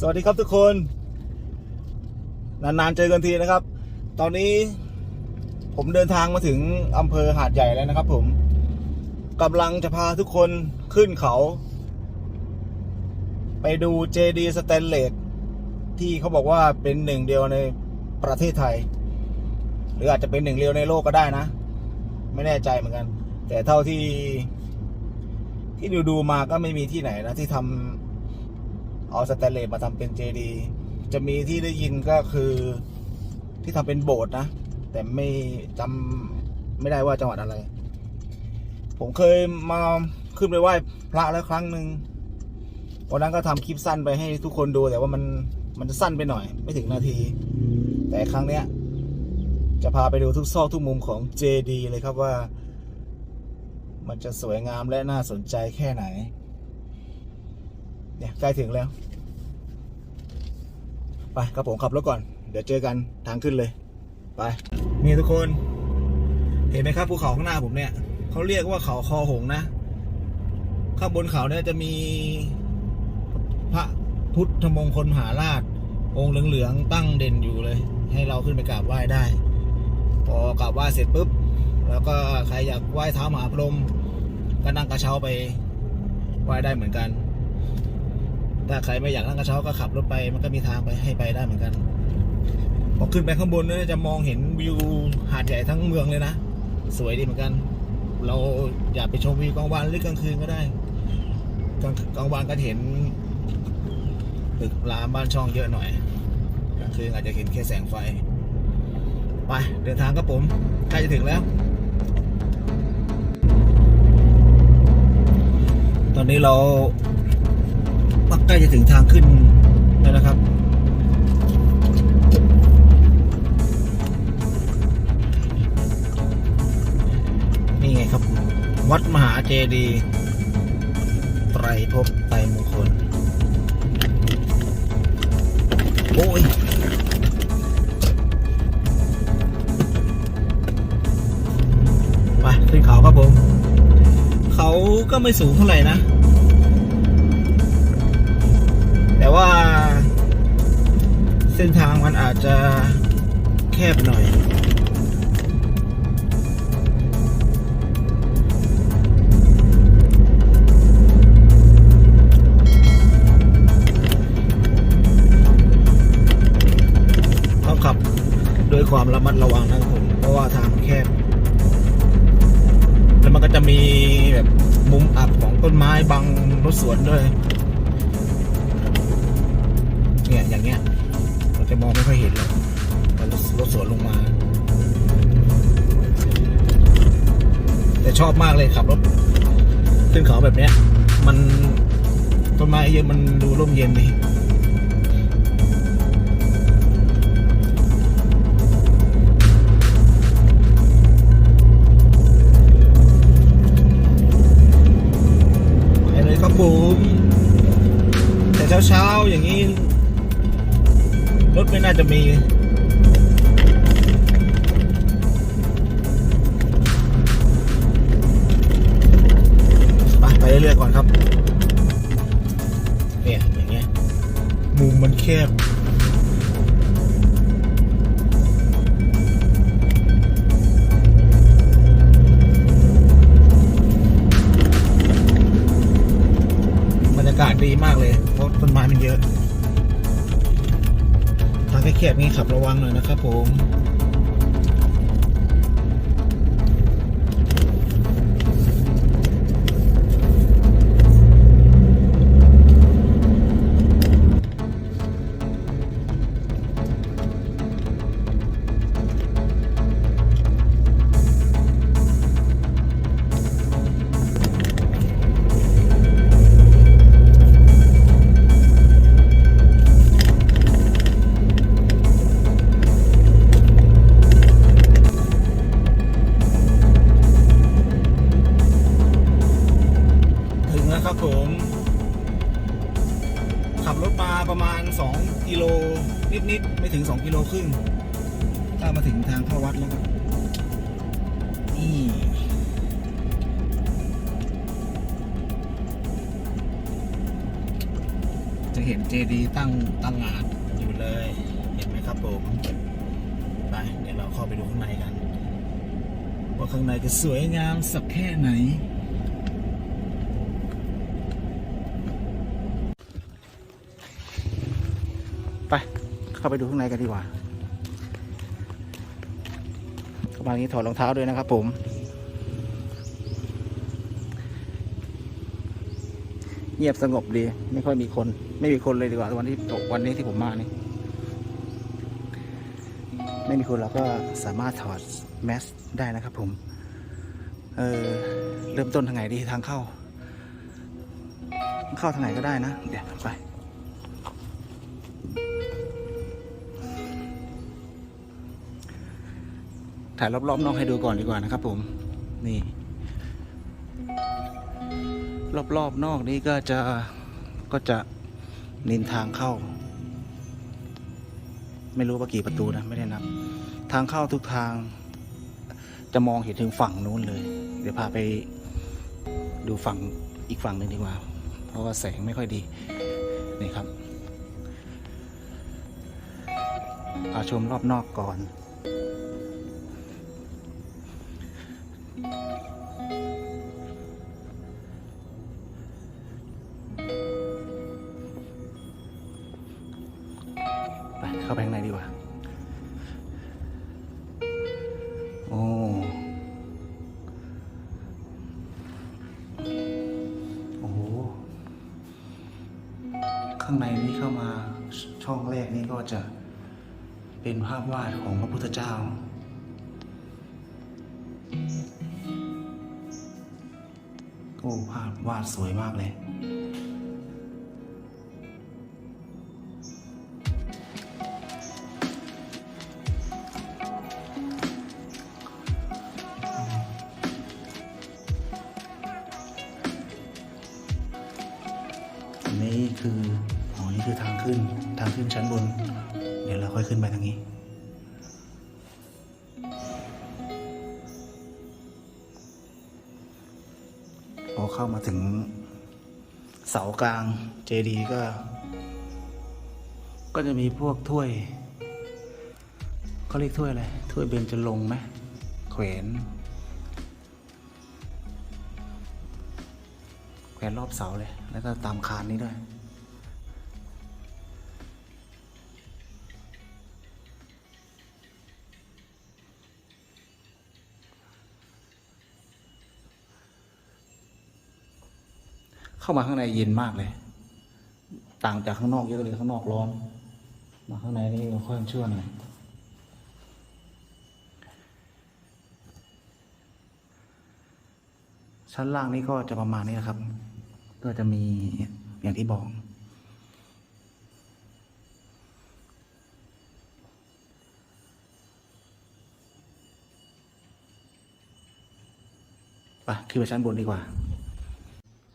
สวัสดีครับทุกคน นานๆเจอกันทีนะครับ ตอนนี้ผมเดินทางมาถึงอำเภอหาดใหญ่แล้วนะครับ ผมกำลังจะพาทุกคนขึ้นเขา ไปดูเจดีสแตนเลสที่เขาบอกว่าเป็นหนึ่งเดียวในประเทศไทย หรืออาจจะเป็นหนึ่งเดียวในโลกก็ได้นะ ไม่แน่ใจเหมือนกัน แต่เท่าที่ที่ดูดูมาก็ไม่มีที่ไหนนะที่ทำ เอาสแตนเลสมาทำเป็นเจดีจะมีที่ได้ยินก็คือที่ทำเป็นโบสถ์นะ แต่ไม่จำไม่ได้ว่าจังหวัดอะไร ผมเคยมาขึ้นไปไหว้พระแล้วครั้งหนึ่งวันนั้นก็ทำคลิปสั้นไปให้ทุกคนดูแต่ว่ามันมันจะสั้นไปหน่อย ไม่ถึงนาที แต่ครั้งเนี้ย จะพาไปดูทุกซอกทุกมุมของเจดีเลยครับว่า มันจะสวยงามและน่าสนใจแค่ไหน เนี่ยใกล้ถึงแล้ว ไปครับผมขับรถก่อน เดี๋ยวเจอกันทางขึ้นเลย ไป นี่ทุกคน เห็นไหมครับภูเขาข้างหน้าผมเนี่ยเขาเรียกว่าเขาคอหงส์นะ ข้างบนเขาเนี่ยจะมีพระพุทธมงคลมหาราช องค์เหลืองๆตั้งเด่นอยู่เลย ให้เราขึ้นไปกราบไหว้ได้ พอกราบไหว้เสร็จปุ๊บ แล้วก็ใครอยากไหว้เท้ามหาพรหมก็นั่งกระเช้าไปไหว้ได้เหมือนกัน ถ้าใครไม่อยากนั่งกระเช้าก็ขับรถไป มันก็มีทางไปให้ไปได้เหมือนกันพอขึ้นไปข้างบนเนี่ยจะมองเห็นวิวหาดใหญ่ทั้งเมืองเลยนะ สวยดีเหมือนกัน เราอยากไปชมวิวกลางวันหรือกลางคืนก็ได้กลางกลางวันก็เห็นตึกรามบ้านช่องเยอะหน่อยกลางคืนอาจจะเห็นแค่แสงไฟ ไปเดินทางครับผมใกล้จะถึงแล้ว ตอนนี้เรา ใกล้จะถึงทางขึ้นแล้วนะครับนี่ไงครับ วัดมหาเจดีย์ไตรภพไตรมงคล โอ้ยไปขึ้นเขาครับผม เขาก็ไม่สูงเท่าไหร่นะ เส้นทางมันอาจจะแคบหน่อย ต้องขับด้วยความระมัดระวังนะครับผม เพราะว่าทางแคบ แล้วมันก็จะมีแบบมุมอับของต้นไม้บังรถสวนด้วย เนี่ย อย่างเงี้ย จะมองไม่ค่อยเห็นเลยตอนรถสวนลงมา แต่ชอบมากเลยขับรถขึ้นเขาแบบเนี้ย มันต้นไม้เยอะมันดูร่มเย็นดีไปเลยครับผมแต่เช้าๆอย่างนี้ ไม่น่าจะมีไปไปเรื่อยๆก่อนครับ เนี่ยอย่างเงี้ย มุมมันแคบบรรยากาศดีมากเลย เพราะต้นไม้มันเยอะ ทางแคบๆนี้ขับระวังหน่อยนะครับผม ตั้งตั้งงานอยู่เลย เห็นไหมครับผมไปเดี๋ยวเราเข้าไปดูข้างในกัน ว่าข้างในจะสวยงามสักแค่ไหน ไป เข้าไปดูข้างในกันดีกว่าเข้ามาอย่างนี้ถอดรองเท้าด้วยนะครับผม เงียบสงบดี ไม่ค่อยมีคน ไม่มีคนเลยดีกว่าวันที่วันนี้ที่ผมมานี่ไม่มีคนเราก็สามารถถอดแมสได้นะครับผม เออเริ่มต้นทางไหนดีทางเข้า เข้าทางไหนก็ได้นะ เดี๋ยวไปถ่ายรอบๆนอกให้ดูก่อนดีกว่านะครับผม นี่ รอบๆนอกนี้ก็จะก็จะนินทางเข้า ไม่รู้ว่ากี่ประตูนะไม่ได้นับ ทางเข้าทุกทาง จะมองเห็นถึงฝั่งนู้นเลย เดี๋ยวพาไปดูฝั่งอีกฝั่งหนึ่งดีกว่า เพราะว่าแสงไม่ค่อยดีนี่ครับพาชมรอบนอกก่อน ข้างในนี้เข้ามาช่องแรกนี้ก็จะเป็นภาพวาดของพระพุทธเจ้า โอ้ภาพวาดสวยมากเลยนนี้คือ นี่คือทางขึ้น ทางขึ้นชั้นบน เดี๋ยวเราค่อยขึ้นไปทางนี้ พอเข้ามาถึงเสากลางเจดีย์ก็ ก็จะมีพวกถ้วยเขาเรียกถ้วยอะไร ถ้วยเบญจรงไหมแขวนแขวนรอบเสาเลย แล้วก็ตามคานนี้ด้วย เข้ามาข้างในเย็นมากเลย ต่างจากข้างนอกเยอะเลยข้างนอกร้อน มาข้างในนี่ค่อยชั่วหน่อยชั้นล่างนี้ก็จะประมาณนี้นะครับ ก็จะมีอย่างที่บอกไปขึ้นไปชั้นบนดีกว่า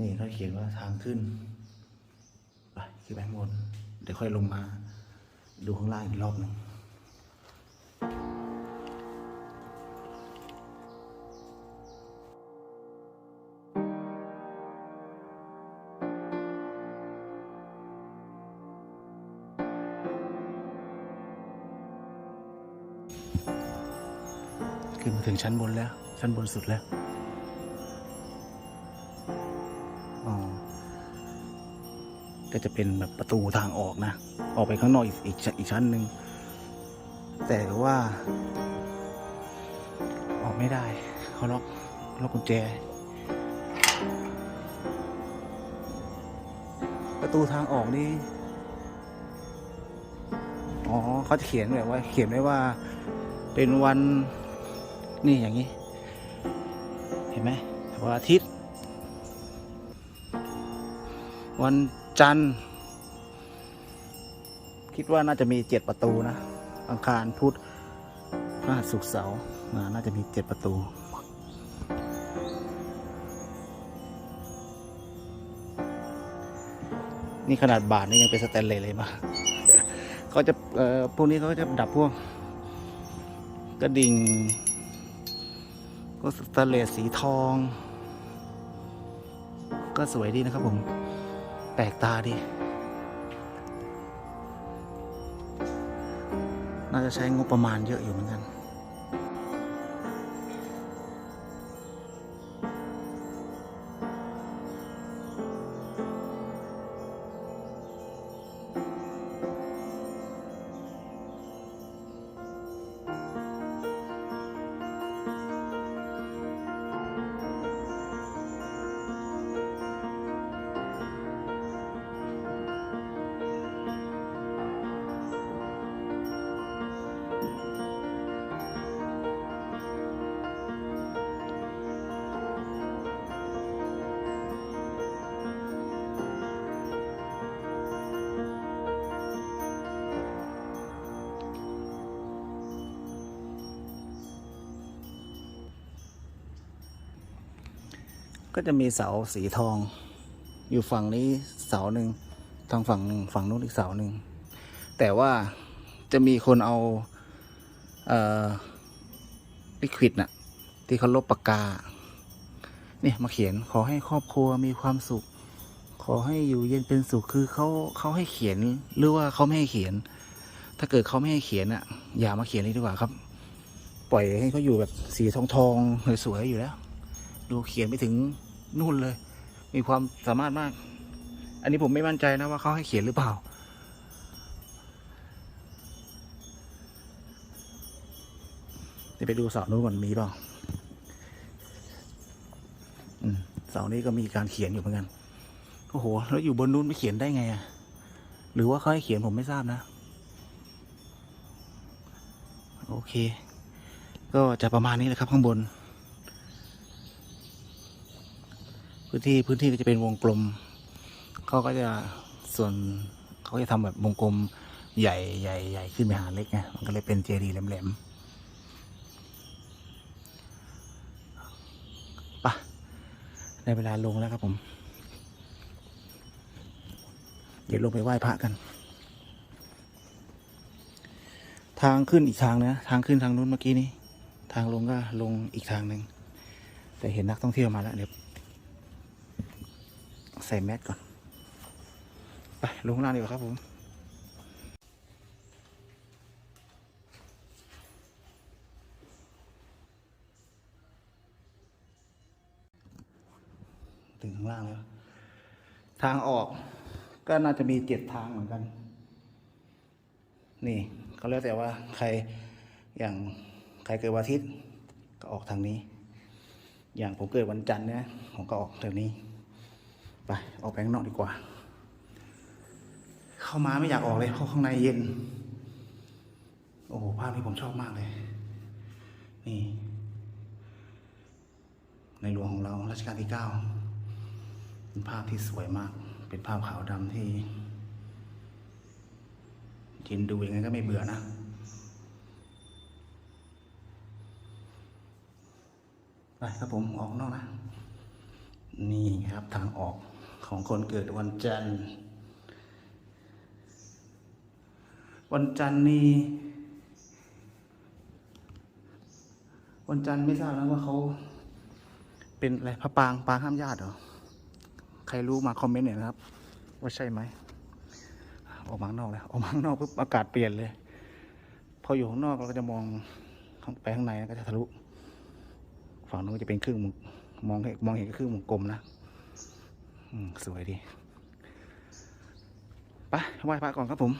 นี่เขาเขียนว่าทางขึ้นไปขึ้นไปข้างบนเดี๋ยวค่อยลงมา ดูข้างล่างอีกรอบหนึ่งขึ้นมาถึงชั้นบนแล้ว ชั้นบนสุดแล้ว ก็จะเป็นแบบประตูทางออกนะ ออกไปข้างนอกอีกอีกชั้นอีกชั้นหนึ่งแต่ว่า ออกไม่ได้เขาล็อกล็อกกุญแจ ประตูทางออกนี่อ๋อเขาจะเขียนแบบว่า เขียนไว้ว่าเป็นวันนี่อย่างนี้ เห็นไหมวันอาทิตย์ วันจันทร์ คิดว่าน่าจะมีเจ็ดประตูนะ อังคารพุธพฤหัสศุกร์เสาร์อ่าน่าจะมีเจ็ดประตูนี่ขนาดบาทนี่ยังเป็นสแตนเลสเลยมาเขาจะเอ่อพวกนี้เขาจะดับพวกกระดิ่ง ก็สแตนเลสสีทอง ก็สวยดีนะครับผม แปลกตาดี น่าจะใช้งบประมาณเยอะอยู่เหมือนกัน ก็จะมีเสาสีทอง อยู่ฝั่งนี้เสาหนึ่งทางฝั่งฝั่งนู้นอีกเสาหนึ่งแต่ว่าจะมีคนเอาเอ่อลิควิดน่ะ ที่เขาลบปากกา เนี่ยมาเขียนขอให้ครอบครัวมีความสุข ขอให้อยู่เย็นเป็นสุขคือเขาเขาให้เขียนหรือว่าเขาไม่ให้เขียน ถ้าเกิดเขาไม่ให้เขียนอะ อย่ามาเขียนเลยดีกว่าครับ ปล่อยให้เขาอยู่แบบสีทองทองสวยๆอยู่แล้ว ดูเขียนไปถึง นู่นเลย มีความสามารถมาก อันนี้ผมไม่มั่นใจนะว่าเขาให้เขียนหรือเปล่า เดี๋ยวไปดูเสานู้นก่อนมีเปล่าเสานี้ก็มีการเขียนอยู่เหมือนกันโอ้โหแล้วอยู่บนนู้นไม่เขียนได้ไงอะหรือว่าเขาให้เขียนผมไม่ทราบนะ โอเค ก็จะประมาณนี้แหละครับข้างบน พื้นที่พื้นที่ก็จะเป็นวงกลมเขาก็จะส่วนเขาจะทำแบบวงกลมใหญ่ใหญ่ใหญ่ขึ้นไปหาเล็กไงมันก็เลยเป็นเจดีย์แหลมๆปะในเวลาลงแล้วครับผม เดี๋ยวลงไปไหว้พระกัน ทางขึ้นอีกทางนะ ทางขึ้นทางนู้นเมื่อกี้นี้ ทางลงก็ลงอีกทางหนึ่งแต่เห็นนักท่องเที่ยวมาแล้วเดี๋ยว ใส่แมสก่อน ไปลงข้างล่างดีกว่าครับผมถึงข้างล่างแล้ว ทางออกก็น่าจะมีเจ็ดทางเหมือนกัน นี่ก็แล้วแต่ว่าใครอย่างใครเกิดวันอาทิตย์ก็ออกทางนี้ อย่างผมเกิดวันจันทร์เนี่ยผมก็ออกทางนี้ ไปออกไปข้างนอกดีกว่า เข้ามาไม่อยากออกเลยเพราะข้างในเย็น โอ้โหภาพนี้ผมชอบมากเลย นี่ ในหลวงของเรารัชกาลที่เก้าเป็นภาพที่สวยมาก เป็นภาพขาวดำที่ยินดูยังไงก็ไม่เบื่อนะไปครับผมออกนอกนะ นี่ครับทางออก ของคนเกิดวันจันทร์ วันจันทร์นี่วันจันทร์ไม่ทราบนะว่าเขาเป็นอะไรพระปางปางห้ามญาติเหรอ ใครรู้มาคอมเมนต์หน่อยนะครับ ว่าใช่ไหมออกมาข้างนอกแล้วออกมาข้างนอกปุ๊บอากาศเปลี่ยนเลย พออยู่ข้างนอกเราก็จะมองข้างไปข้างในก็จะทะลุ ฝั่งนู้นจะเป็นครึ่งวงมองเห็นมองเห็นก็ครึ่งวงกลมนะ สวยดี ไปไหว้พระก่อนครับผม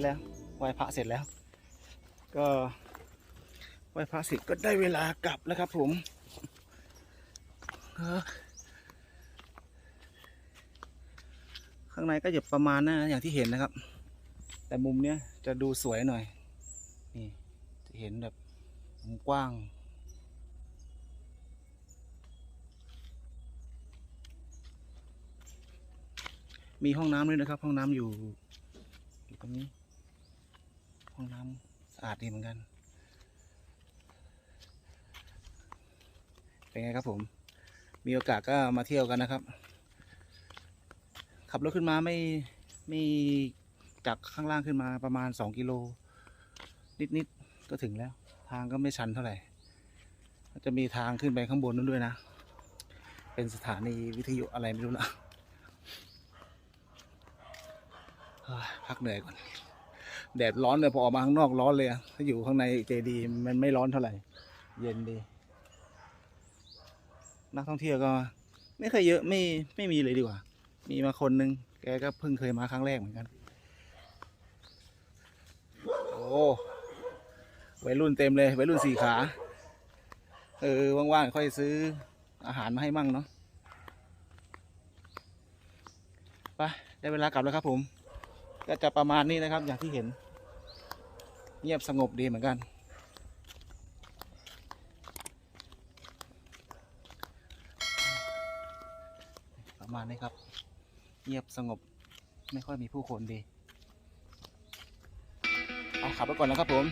อยแล้วไหว้พระเสร็จแล้ว ก็ไหว้พระเสร็จก็ได้เวลากลับแล้วครับผมข้างในก็จะประมาณนั้นนะอย่างที่เห็นนะครับ แต่มุมเนี้ยจะดูสวยหน่อย นี่จะเห็นแบบมุมกว้างมีห้องน้ำด้วยนะครับ ห้องน้ำอยู่อยู่ตรงนี้ ห้องน้ำสะอาดดีเหมือนกัน เป็นไงครับผม มีโอกาสก็มาเที่ยวกันนะครับ ขับรถขึ้นมาไม่ไม่จากข้างล่างขึ้นมาประมาณสองกิโล นิดๆก็ถึงแล้ว ทางก็ไม่ชันเท่าไหร่จะมีทางขึ้นไปข้างบนนู้นด้วยนะ เป็นสถานีวิทยุอะไรไม่รู้ละพักเหนื่อยก่อน แดดร้อนเลยพอออกมาข้างนอกร้อนเลยอะถ้าอยู่ข้างในเจดีมันไม่ร้อนเท่าไหร่ เย็นดี นักท่องเที่ยวก็ ไม่เคยเยอะไม่ไม่มีเลยดีกว่า มีมาคนนึงแกก็เพิ่งเคยมาครั้งแรกเหมือนกัน โอ้วัยรุ่นเต็มเลยวัยรุ่นสี่ขา เออว่างๆค่อยซื้ออาหารมาให้มั่งเนาะไปได้เวลากลับแล้วครับผม ก็จะประมาณนี้นะครับอย่างที่เห็น เงียบสงบดีเหมือนกัน ประมาณนี้ครับ เงียบสงบไม่ค่อยมีผู้คนดีเอาขับไปก่อนนะครับผม